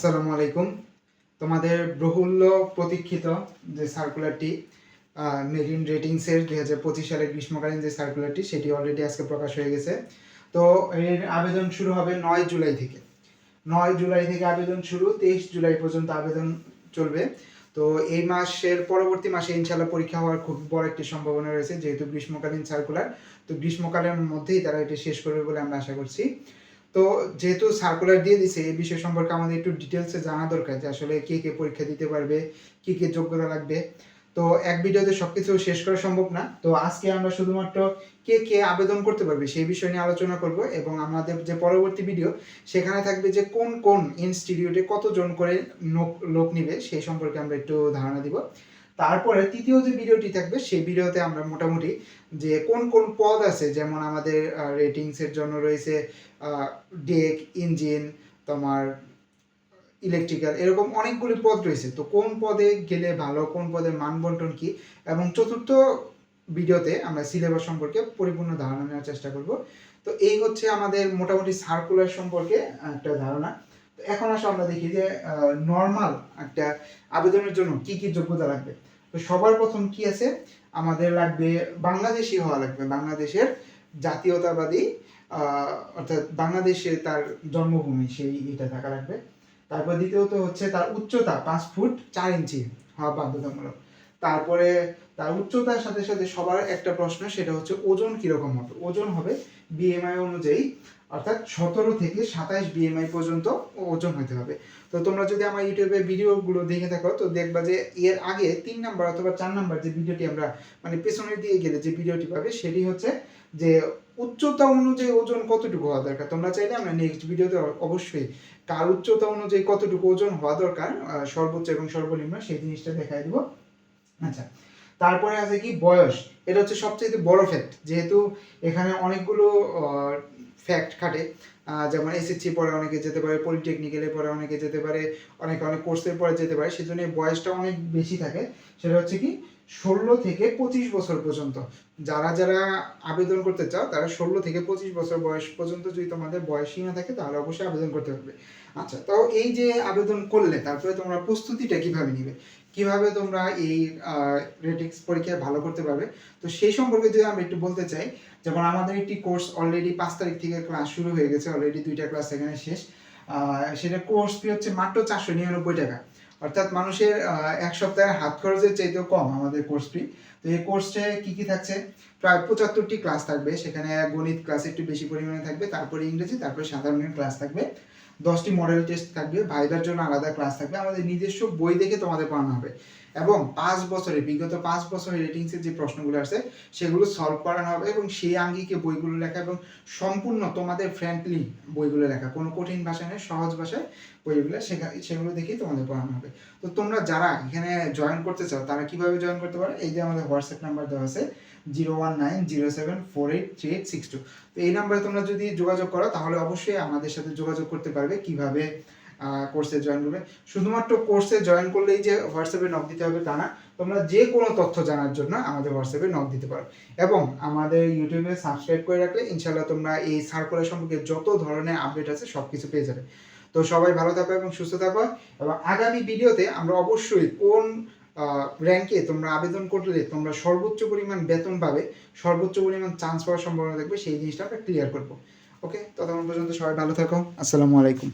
আসসালামু আলাইকুম। তোমাদের বহুল্য প্রতীক্ষিত যে সার্কুলারটি মেরিন রেটিংসের দুই হাজার পঁচিশ সালের গ্রীষ্মকালীন যে সার্কুলারটি সেটি অলরেডি আজকে প্রকাশ হয়ে গেছে। তো এর আবেদন শুরু হবে নয় জুলাই থেকে। নয় জুলাই থেকে আবেদন শুরু, তেইশ জুলাই পর্যন্ত আবেদন চলবে। তো এই মাসের পরবর্তী মাসে ইনশাল্লাহ পরীক্ষা হওয়ার খুব বড় একটি সম্ভাবনা রয়েছে, যেহেতু গ্রীষ্মকালীন সার্কুলার তো গ্রীষ্মকালের মধ্যেই তারা এটি শেষ করবে বলে আমরা আশা করছি। তো যেহেতু সার্কুলার দিয়ে দিছে, এই বিষয় সম্পর্কে আমাদের একটু ডিটেলসে জানা দরকার যে আসলে কে কে পরীক্ষা দিতে পারবে, কি কি যোগ্যতা লাগবে। তো এক ভিডিওতে সবকিছু শেষ করা সম্ভব না। তো আজকে আমরা শুধুমাত্র কে কে আবেদন করতে পারবে সেই বিষয় নিয়ে আলোচনা করব এবং আমাদের যে পরবর্তী ভিডিও, সেখানে থাকবে যে কোন কোন ইনস্টিটিউটে কতজন করে লোক- লোক নিবে সেই সম্পর্কে আমরা একটু ধারণা দিব। তারপরে তৃতীয় যে ভিডিওটি থাকবে, সেই ভিডিওতে আমরা মোটামুটি যে কোন কোন পদ আছে, যেমন আমাদের রেটিংসের জন্য রয়েছে ডেক ইঞ্জিন তোমার ইলেকট্রিক্যাল এরকম অনেকগুলি পদ রয়েছে। তো কোন পদে গেলে ভালো, কোন পদের মান বন্টন কি? এবং চতুর্থ ভিডিওতে আমরা সিলেবাস সম্পর্কে পরিপূর্ণ ধারণা নেওয়ার চেষ্টা করব। তো এই হচ্ছে আমাদের মোটামুটি সার্কুলার সম্পর্কে একটা ধারণা। এখন আসলে আমরা দেখি যে নর্মাল একটা আবেদনের জন্য কি কি যোগ্যতা লাগবে? তো সবার প্রথম কি আছে? আমাদের লাগবে বাংলাদেশি হওয়া লাগবে। বাংলাদেশের জাতীয়তাবাদী অর্থাৎ বাংলাদেশে তার জন্মভূমি সেই এটা থাকা লাগবে। তারপর দ্বিতীয়ত হচ্ছে তার উচ্চতা পাঁচ ফুট চার ইঞ্চি হওয়া বাধ্যতামূলক। তারপরে তার উচ্চতার সাথে সাথে সবার একটা প্রশ্ন, সেটা হচ্ছে ওজন কীরকম হবে ওজন হবে বিএমআই অনুযায়ী, অর্থাৎ সতেরো থেকে সাতাইশ বিএমআই পর্যন্ত ওজন হতে হবে। তো তোমরা যদি আমার ইউটিউবে ভিডিওগুলো দেখে থাকো, তো দেখবা যে এর আগে তিন নাম্বার অথবা চার নাম্বার যে ভিডিওটি আমরা মানে পেছনের দিকে গেলে যে ভিডিওটি পাবে, সেটি হচ্ছে যে উচ্চতা অনুযায়ী ওজন কতটুকু হওয়া দরকার? তোমরা চাইলে আমরা নেক্সট ভিডিওতে অবশ্যই কার উচ্চতা অনুযায়ী কতটুকু ওজন হওয়া দরকার সর্বোচ্চ এবং সর্বনিম্ন সেই জিনিসটা দেখাই দিব। আচ্ছা তারপরে আছে কি বয়স? এটা হচ্ছে সবচেয়ে বড় ফ্যাক্ট যেহেতু এখানে অনেকগুলো ফ্যাক্ট খাটে। যেমন এসএসসি পরে অনেকে যেতে পারে পলিটেকনিক্যালে পরে অনেকে যেতে পারে, অনেকে অনেক কোর্সের পরে যেতে পারে, সেজন্য বয়সটা অনেক বেশি থাকে। সেটা হচ্ছে কি, ষোলো থেকে পঁচিশ বছর পর্যন্ত। যারা যারা আবেদন করতে চাও, তারা ষোলো থেকে পঁচিশ বছর বয়স পর্যন্ত যদি তোমাদের বয়স সীমা থাকে, তাহলে অবশ্যই আবেদন করতে পারবে। আচ্ছা তো এই যে আবেদন করলে, তারপরে তোমরা প্রস্তুতিটা কীভাবে নিবে? কীভাবে তোমরা এই রেটিংস পরীক্ষায় ভালো করতে পারবে? তো সেই সম্পর্কে যদি আমরা একটু বলতে চাই, যেমন আমাদের একটি কোর্স অলরেডি পাঁচ তারিখ থেকে ক্লাস শুরু হয়ে গেছে অলরেডি দুইটা ক্লাস এখানে শেষ। সেটা কোর্স ফি হচ্ছে মাত্র চারশো নিরানব্বই টাকা। অর্থাৎ মানুষের এক সপ্তাহের হাত খরচের চাইতেও কম আমাদের কোর্স ফি তো এই কোর্সে কি কি থাকছে? প্রায় পঁচাত্তরটি ক্লাস থাকবে। সেখানে গণিত ক্লাস একটু বেশি পরিমাণে থাকবে, তারপরে ইংরেজি, তারপরে সাধারণ ক্লাস থাকবে। দশটি মডেল টেস্ট থাকবে ভাইবার জন্য আলাদা ক্লাস থাকবে, আমাদের নিজস্ব বই দেখে তোমাদের পড়ানো হবে। এবং পাঁচ বছরে বিগত পাঁচ বছরের রেটিংসের যে প্রশ্নগুলো আছে সেগুলো সলভ করানো হবে এবং সেই আঙ্গিকে বইগুলো লেখা এবং সম্পূর্ণ তোমাদের ফ্রেন্ডলি বইগুলো লেখা। কোনো কঠিন ভাষা নেই সহজ ভাষায় বইগুলো শেখা, সেগুলো দেখেই তোমাদের পড়ানো হবে। তো তোমরা যারা এখানে জয়েন করতে চাও, তারা কীভাবে জয়েন করতে পারো? এই যে আমাদের হোয়াটসঅ্যাপ নাম্বার দেওয়া আছে। Zero one nine zero seven four eight three eight six two. তো এই নাম্বারে তোমরা যদি যোগাযোগ করো, তাহলে অবশ্যই আমাদের সাথে যোগাযোগ করতে পারবে কীভাবে কোর্সে জয়েন করবে। শুধুমাত্র কোর্সে জয়েন করলেই যে হোয়াটসঅ্যাপে নক দিতে হবে তা না, তোমরা যে কোনো তথ্য জানার জন্য আমাদের হোয়াটসঅ্যাপে নক দিতে পারো। এবং আমাদের ইউটিউবে সাবস্ক্রাইব করে রাখলে ইনশাল্লাহ তোমরা এই সার্কুলার সম্পর্কে যত ধরনের আপডেট আছে সব কিছু পেয়ে যাবে। তো সবাই ভালো থাকো এবং সুস্থ থাকো। এবং আগামী ভিডিওতে আমরা অবশ্যই কোন র্যাঙ্কে তোমরা আবেদন করলে তোমরা সর্বোচ্চ পরিমাণ বেতন পাবে, সর্বোচ্চ পরিমাণ চান্স পাওয়ার সম্ভাবনা থাকবে, সেই জিনিসটা আমরা ক্লিয়ার করব। ওকে ততক্ষণ পর্যন্ত সবাই ভালো থাকো। আসসালামু আলাইকুম।